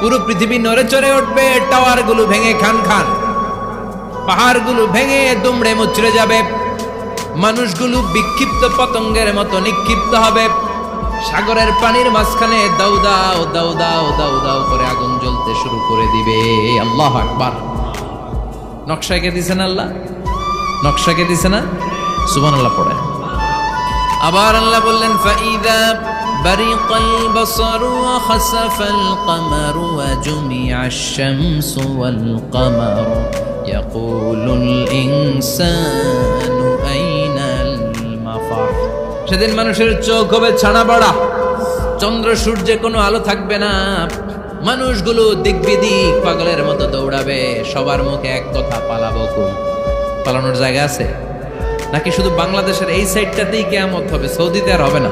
পুরো পৃথিবী নড়ে চড়ে উঠবে টাওয়ারগুলো ভেঙে খান খান। পাহাড়গুলো ভেঙে দুমড়ে মুচড়ে যাবে। মানুষগুলো বিক্ষিপ্ত পতঙ্গের মতো নিক্ষিপ্ত হবে। সাগরের পানির মাঝখানে দাউ দাও দাউ দাও দাউ দাও করে আগুন জ্বলতে শুরু করে দিবে। আল্লাহ আকবার। নকশাকে দিছে না আল্লাহ? নকশাকে দিছে না? সুবান আল্লাহ পড়ে। আবার আল্লাহ বললেন ফাইদা برق البصر وخسف القمر وجمع الشمس والقمر يقول الإنسان أين المفر সেদিন মানুষের চোখ হবে ছানা বাড়া চন্দ্র সূর্যে কোনো আলো থাকবে না মানুষগুলো দিক বিদিক পাগলের মতো দৌড়াবে সবার মুখে এক কথা পালাবো কই পালানোর জায়গা আছে নাকি শুধু বাংলাদেশের এই সাইডটাতেই কেয়ামত হবে সৌদিতে আর হবে না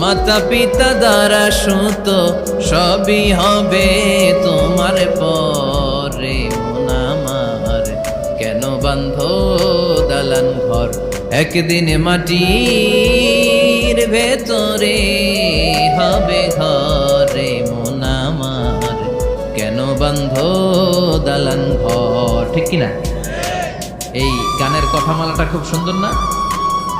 মাতা পিতা দ্বারা সুত সবই হবে তোমার পরে। মোনামার কেন বান্ধ দালান ঘর? একদিন মাটির ভেতরে হবে ঘরে। মোনামার কেন বান্ধ দালান ঘর? ঠিক কিনা? এই গানের কথামালাটা খুব সুন্দর না?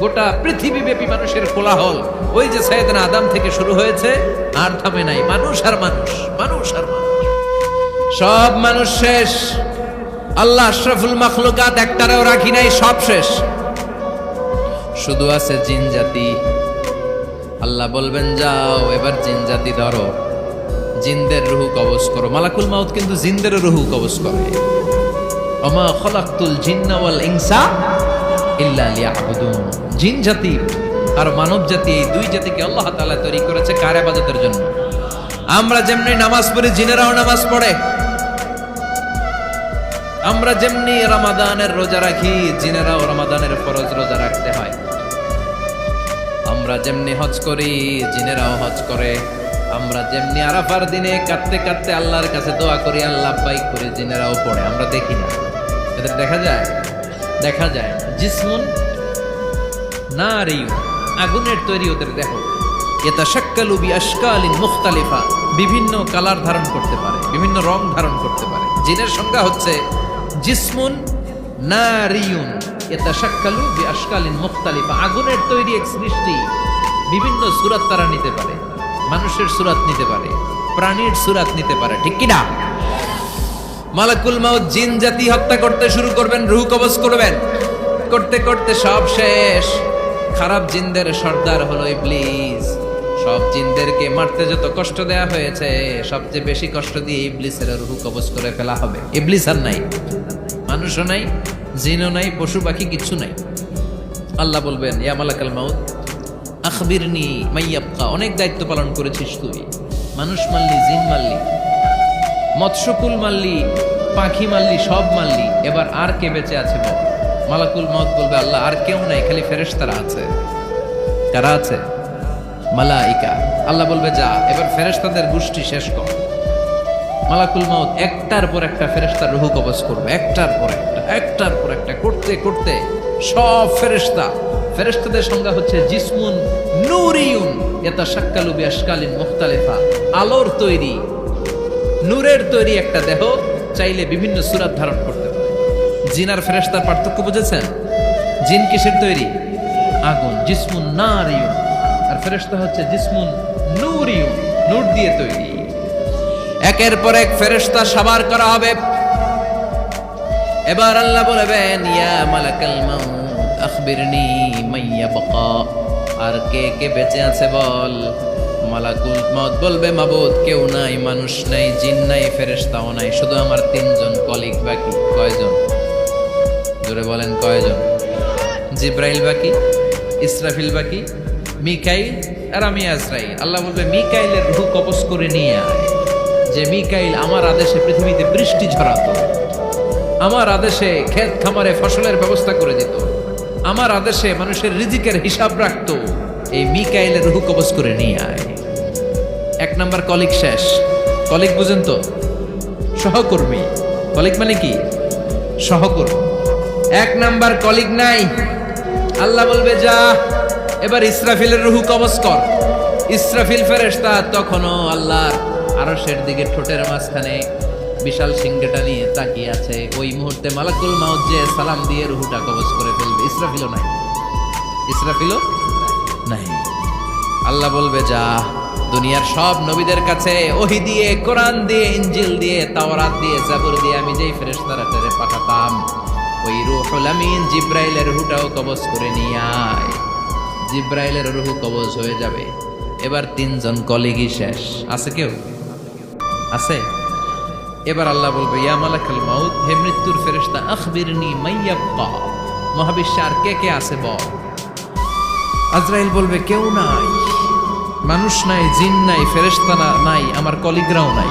গোটা পৃথিবীব্যাপী মানুষের কোলাহল। ওই যে সৈয়দনা আদাম থেকে শুরু হয়েছে, আর থামে নাই। মানুষ আর মানুষ মানুষ আর মানুষ। সব মানুষ শেষ। আল্লাহ আশরাফুল মাখলুকাত একটারেও রাখি নাই, সব শেষ। শুধু আছে জিন জাতি। আল্লাহ বলবেন, যাও, এবার জিন জাতি ধরো। জিনদের রুহু কবজ করো। মালাকুল মাউত কিন্তু জিনদের রুহু কবজ করে। অমা জিন্না ওয়াল ইনসা ইল্লা লিয়াবুদুন। জিন জাতি আর মানব জাতি, এই দুই জাতিকে আল্লাহ তাআলা তৈরি করেছে কার ইবাদতের জন্য? আমরা যেমনি নামাজ পড়ি, জিনেরাও নামাজ পড়ে। আমরা যেমনি রমাদানের রোজা রাখি, জিনেরাও রমাদানের ফরজ রোজা রাখতে হয়। আমরা যেমনি হজ করি, জিনেরাও হজ করে। আমরা যেমনি আরাফার দিনে কাঁদতে কাঁদতে আল্লাহর কাছে দোয়া করি, আল্লাহ বাইক করে জিনেরাও পড়ে। আমরা দেখি না। এদের দেখা যায়? দেখা যায়। জিসমুন না আগুনের তৈরি ওদের দেহ এটা শাক্কালু বি মুখতালিফা। বিভিন্ন কালার ধারণ করতে পারে, বিভিন্ন রং ধারণ করতে পারে। জিনের সংজ্ঞা হচ্ছে জিসমুন নারিয়ুন। এটা বি মুখতালিফা। আগুনের তৈরি এক সৃষ্টি বিভিন্ন সুরাত তারা নিতে পারে, মানুষের সুরাত নিতে পারে, প্রাণীর সুরাত নিতে পারে, ঠিক কি না মালাকুল মাউত জিন জাতি হত্যা করতে শুরু করবেন, রুহ কবজ করবেন। করতে করতে সব শেষ। খারাপ জিনদের সর্দার হলো ইবলিস। সব জিনদেরকে মারতে যত কষ্ট দেয়া হয়েছে, সবচেয়ে বেশি কষ্ট দিয়ে ইবলিসের রুহ কবজ করে ফেলা হবে। ইবলিস আর নাই। মানুষও নাই, জিনও নাই, পশু পাখি কিচ্ছু নাই। আল্লাহ বলবেন, ইয়া মালাকাল মাউত, আখবিরনি মাইয়াবকা অনেক দায়িত্ব পালন করেছিস তুই। মানুষ মারলি, জিন মারলি, মৎস্যকুল মারলি, পাখি মারলি, সব মারলি। এবার আর কে বেঁচে আছে বল? মালাকুল মত বলবে, আল্লাহ, আর কেউ নাই, খালি ফেরেশতারা আছে। কারা আছে? মালাইকা। আল্লাহ বলবে, যা, এবার ফেরেশতাদের গোষ্ঠী শেষ কর। মালাকুল মাউত একটার পর একটা ফেরেশতার রুহু কবজ করবে, একটার পর একটা, একটার পর একটা, করতে করতে সব ফেরেশতা, ফেরেশতাদের সংজ্ঞা হচ্ছে জিসমুন নূরিয়ুন এটা শাক্কালু বিআশকালিন মুখতালিফা। আলোর তৈরি, নূরের তৈরি একটা দেহ চাইলে বিভিন্ন সুরাত ধারণ করতে জিন আর ফেরেশতার পার্থক্য বুঝেছেন? জিন কিসের তৈরি? আগুন, জিসমুন নারিয়ুন। আর ফেরেশতা হচ্ছে জিসমুন নূরিয়ুন, নূর দিয়ে তৈরি। একের পর এক ফেরেশতা সাবার করা হবে। এবার আল্লাহ বলবেন, ইয়া মালাকাল মাউত, আখবিরনি মাইয়া বাকা আর কে কে বেঁচে আছে বল? মালাকুল মত বলবে, মাবুদ, কেউ নাই, মানুষ নাই, জিন নাই, ফেরেশতাও নাই, শুধু আমার তিনজন কলিগ বাকি, কয়জন? জোরে বলেন কয়জন? জিব্রাইল বাকি, ইসরাফিল বাকি, মিকাইল আর আমি আজরাইল। আল্লাহ বলবে, মিকাইলের রুহ কবজ করে নিয়ে আয়। যে মিকাইল আমার আদেশে পৃথিবীতে বৃষ্টি ঝরাতো, আমার আদেশে ক্ষেত খামারে ফসলের ব্যবস্থা করে দিত, আমার আদেশে মানুষের রিজিকের হিসাব রাখতো, এই মিকাইলের রুহু কবজ করে নিয়ে আয়। এক নম্বর কলিগ শেষ। কলিগ বুঝেন তো? সহকর্মী। কলিগ মানে কি? সহকর্মী। এক নাম্বার কলিগ নাই। আল্লাহ বলবে, যা, এবার ইসরাফিলের রুহু কবজ কর। ইসরাফিল ফেরেশতা তখনও আল্লাহর আরশের দিকে ঠোঁটের মাঝখানে বিশাল সিংহটা নিয়ে তাকিয়ে আছে। ওই মুহূর্তে মালাকুল মাউত যে সালাম দিয়ে রুহুটা কবজ করে ফেলবে, ইসরাফিলও নাই। ইসরাফিলও নাই। আল্লাহ বলবে, যা, দুনিয়ার সব নবীদের কাছে ওহি দিয়ে, কোরআন দিয়ে ইঞ্জিল দিয়ে, তাওরাত দিয়ে, জাবুর দিয়ে আমি যেই ফেরেশতারা টেরে পাঠাতাম ওই রুহুল আমিন জিব্রাইলের রুহুটাও কবজ করে নিয়ে আয়। জিব্রাইলের রুহু কবজ হয়ে যাবে। এবার তিনজন কলিগই শেষ। আছে কেউ? আছে? এবার আল্লাহ বলবে, ইয়া মালাকাল মাউত, হে মৃত্যুর ফেরেশতা, আখবিরনি মাইয়াব্বা মহাবিশ্বে আর কে কে আছে বল? আজরাইল বলবে, কেউ নাই। মানুষ নাই, জিন নাই, ফেরেশতা নাই, আমার কলিগরাও নাই।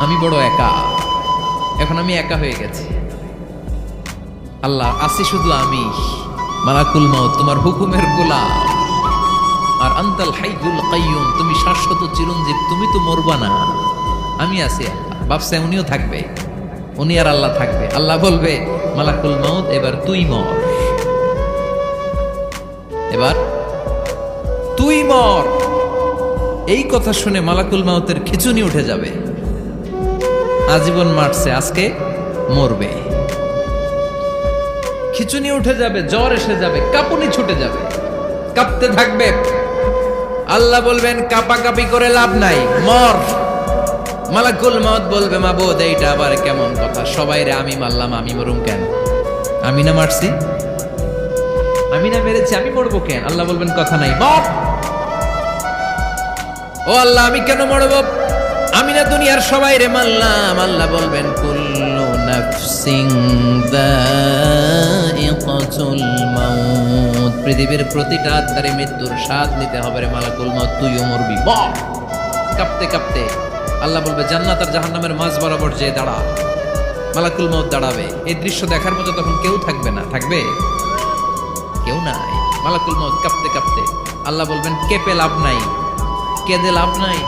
আমি বড় একা। এখন আমি একা হয়ে গেছি। আল্লাহ আসি শুধু আমি। মালাকুল মাউত, তোমার হুকুমের গোলাম। আর আন্তাল হাইগুল কাইয়ুম, তুমি শাশ্বত চিরঞ্জীব, তুমি তো মরবা না। আমি আছি আল্লাহ ভাবছে উনিও থাকবে। উনি আর আল্লাহ থাকবে। আল্লাহ বলবে, মালাকুল মাউত, এবার তুই মর। এবার তুই মর। এই কথা শুনে মালাকুল মাউতের খিচুনি উঠে যাবে। আজীবন মারছে, আজকে মরবে। খিচুনি উঠে যাবে, জ্বর এসে যাবে, কাঁপুনি ছুটে যাবে। কাঁপতে থাকবে। আল্লাহ বলবেন, কাপাকাপি করে লাভ নাই, মর। মালাকুল মত বলবে, মাবুদ, এইটা আবার কেমন কথা? সবাই রে, আমি মারলাম, আমি মরুম কেন? আমি না মারছি? আমি না মেরেছি, আমি মরবো কেন? আল্লাহ বলবেন, কথা নাই, মর। ও আল্লাহ, আমি কেন মরব? আমি না দুনিয়ার সবাই রে, মারলাম। আল্লাহ বলবেন, কুল্লু নাফসিং দাইকাতুল মাউত। পৃথিবীর প্রতিটা আত্মারে মৃত্যুর স্বাদ নিতে হবে রে মালাকুল মত তুইও মরবি। মর কাঁপতে কাঁপতে আল্লাহ বলবে, জান্নাত আর জাহান্নামের মাঝ বরাবর যে দাঁড়া। মালাকুল মত দাঁড়াবে। এই দৃশ্য দেখার মতো তখন কেউ থাকবে না। থাকবে? কেউ নাই। মালাকুল মত কাঁপতে কাঁপতে আল্লাহ বলবেন, কেঁপে লাভ নাই। কেঁদে লাভ নাই।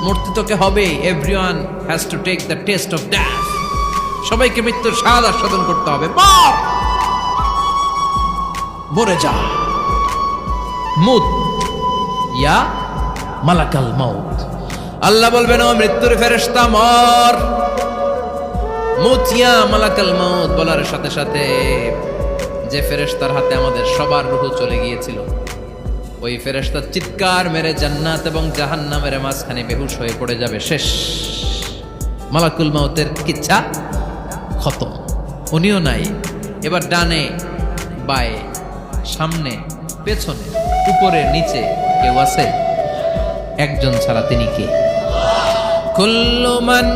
মূর্তি তোকে হবে। Everyone has to take the test of death সবাইকে মৃত্যুর স্বাদ আস্বাদন করতে হবে। মর! মরে যা। মুত। ইয়া মালাকাল মাউত আল্লাহ বলবেন, ও মৃত্যুর ফেরেশতা, মর। মুতিয়া মালাকাল মাউত বলার সাথে সাথে যে ফেরেশতার হাতে আমাদের সবার রূহ চলে গিয়েছিল, ওই ফেরেশতা চিৎকার মেরে জান্নাত এবং জাহান্নামের মাঝখানে বেহুশ হয়ে পড়ে যাবে। শেষ। মালাকুল মাউতের কিচ্ছা খতম। উনিও নাই। এবার ডানে বায়ে সামনে, পেছনে, উপরে, নিচে কেউ আছে? একজন ছাড়া তিনি কে? কুল্লু মান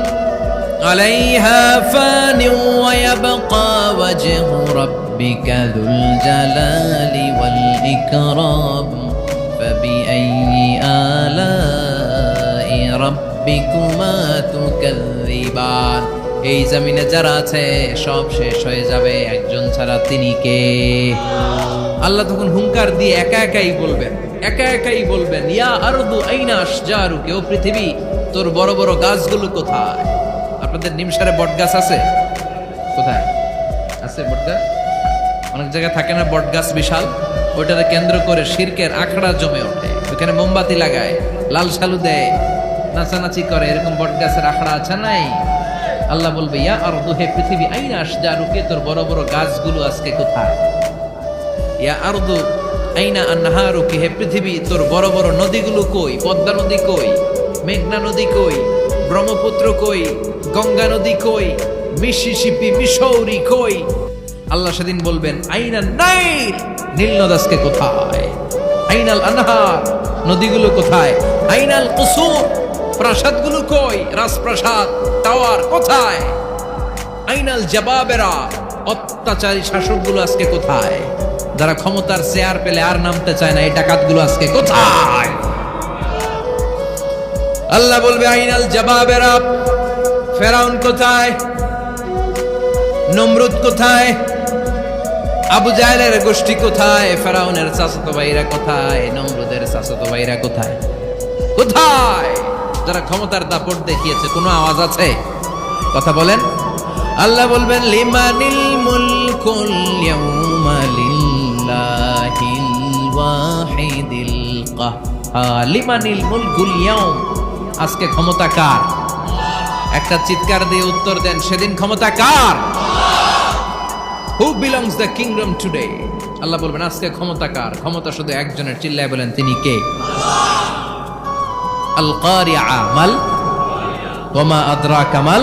আলাইহা ফানি ওয়া ইয়াবকা ওয়াজহু রাব্বিকা যুল জালালি ওয়াল ইকরাম। ফাবিআইয়ি আলাই রাব্বিকুমা তুকাযযিবান। এই জমিনে যারা আছে, সব শেষ হয়ে যাবে। একজন ছাড়া তিনি কে? আল্লাহ তখন হুঙ্কার দিয়ে একা একাই বলবেন, একা একাই বলবেন, ইয়া আরদু আইনা আশজারু, কেউ পৃথিবী, তোর বড় বড় গাছগুলো কোথায়? আপনাদের নিমসারে বট গাছ আছে? কোথায়? আছে বট গাছ অনেক জায়গায় থাকে না বট গাছ বিশাল? ওইটাকে কেন্দ্র করে শিরকের আখড়া জমে ওঠে। ওখানে মোমবাতি লাগায়, লাল সালু দেয়, নাচানাচি করে। এরকম বট গাছের আখড়া আছে নাই? আল্লাহ বলবে, ইয়া আর হে পৃথিবী, আইনা আশজারুকে তোর বড় বড় গাছগুলো আজকে কোথায়? ইয়া আরদু, আইনা আন্নাহারুকে হে পৃথিবী, তোর বড় বড় নদীগুলো কই? পদ্মা নদী কই? মেঘনা নদী কই? ব্রহ্মপুত্র কই? গঙ্গা নদী কই? মিসিসিপি মিসৌরি কই? আল্লাহ সেদিন বলবেন, আইনা নাইল নীল নদাসকে কোথায়? আইনাল আনহার, নদীগুলো কোথায়? আইনাল কুসুর, প্রাসাদগুলো কই? রাজপ্রাসাদ টাওয়ার কোথায়? আইনাল জবাবেরা, অত্যাচারী শাসকগুলো আজকে কোথায়? যারা ক্ষমতার চেয়ার পেলে আর নামতে চায় না, এই ডাকাতগুলো আজকে কোথায়? আল্লাহ বলবে, আইনাল জবাবেরা, ফেরাউন কোথায়? নমরুদ কোথায়? আবু জাহেলের গোষ্ঠী কোথায়? ফেরাউনের চাচাতো ভাইরা কোথায়? নমরুদের চাচাতো ভাইরা কোথায়? কোথায়? যারা ক্ষমতার দাপট দেখিয়েছে, কোনো আওয়াজ আছে? কথা বলেন। আল্লাহ বলবেন, লিমানিল মুলকুল ইয়াউমা লিল্লাহিল ওয়াহিদিল কাহ্হার। লিমানিল মুলকুল ইয়াউম, আজকে ক্ষমতা কার? একটা চিৎকার দিয়ে উত্তর দেন, সেদিন ক্ষমতা কার? Who belongs the kingdom today Allah বলবেন, আজকে ক্ষমতা কার? ক্ষমতা শুধু একজনের, চিল্লায় বলেন, তিনি কে? আল কারিআ মাল ওমা আদরা কামাল